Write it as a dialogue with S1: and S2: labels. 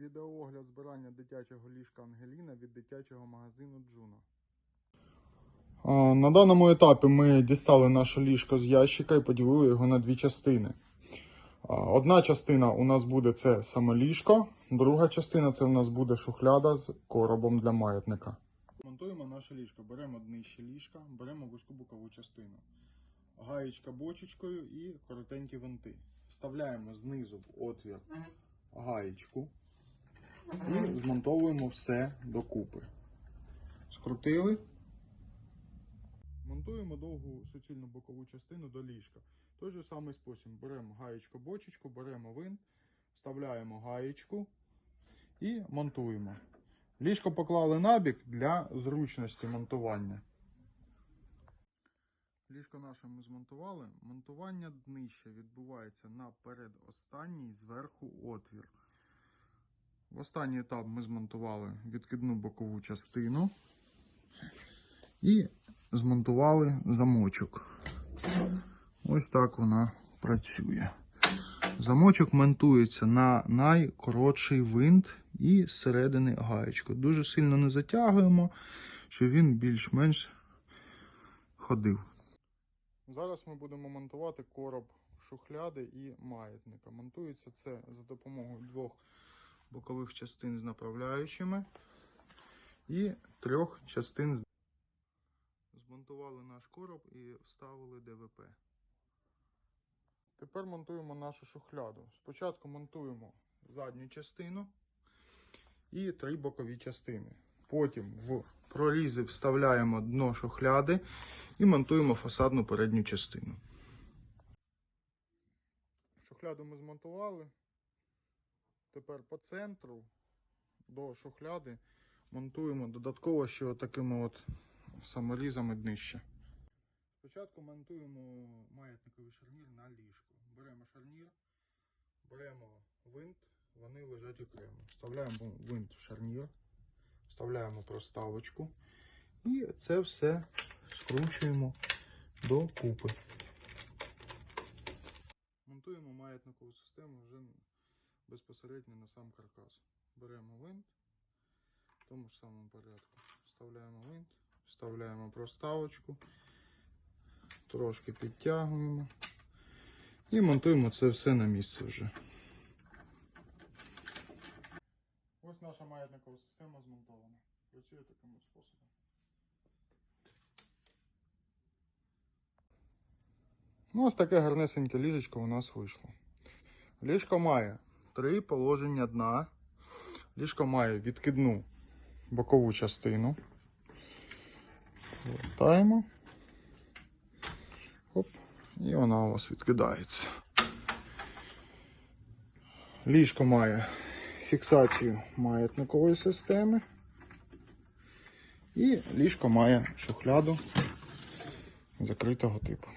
S1: Відеоогляд збирання дитячого ліжка Ангеліна від дитячого магазину Джуно. На даному етапі ми дістали наше ліжко з ящика і поділили його на дві частини. Одна частина у нас буде це саме ліжко, друга частина це у нас буде шухляда з коробом для маятника. Монтуємо наше ліжко. Беремо днище ліжка, беремо вузьку бокову частину. Гаєчка бочечкою і коротенькі винти. Вставляємо знизу в отвір гаєчку і змонтовуємо все докупи. Скрутили. Монтуємо довгу суцільну бокову частину до ліжка. Той же самий спосіб. Беремо гаєчку бочечку, беремо винт, вставляємо гаєчку і монтуємо. Ліжко поклали набік для зручності монтування. Ліжко наше ми змонтували. Монтування днища відбувається на передостанній зверху отвір. В останній етап ми змонтували відкидну бокову частину і змонтували замочок. Ось так вона працює. Замочок монтується на найкоротший винт і зсередини гаєчку. Дуже сильно не затягуємо, щоб він більш-менш ходив. Зараз ми будемо монтувати короб шухляди і маятника. Монтується це за допомогою двох бокових частин з направляючими і трьох частин з. Змонтували наш короб і вставили ДВП. Тепер монтуємо нашу шухляду. Спочатку монтуємо задню частину і три бокові частини. Потім в прорізи вставляємо дно шухляди і монтуємо фасадну передню частину. Шухляду ми змонтували. Тепер по центру до шухляди монтуємо додатково ще такими от саморізами днища. Спочатку монтуємо маятниковий шарнір на ліжко. Беремо шарнір, беремо винт, вони лежать окремо. Вставляємо винт в шарнір, вставляємо проставочку і це все скручуємо до купи. Монтуємо маятникову систему вже безпосередньо на сам каркас. Беремо винт в тому ж самому порядку. Вставляємо винт, вставляємо проставочку, трошки підтягуємо і монтуємо це все на місце вже. Ось наша маятникова система змонтована. Працює таким способом. Ну, ось таке гарнесеньке ліжечко у нас вийшло. Ліжко має три положення дна. Ліжко має відкидну бокову частину. Вертаємо. Оп, і вона у вас відкидається. Ліжко має фіксацію маятникової системи. І ліжко має шухляду закритого типу.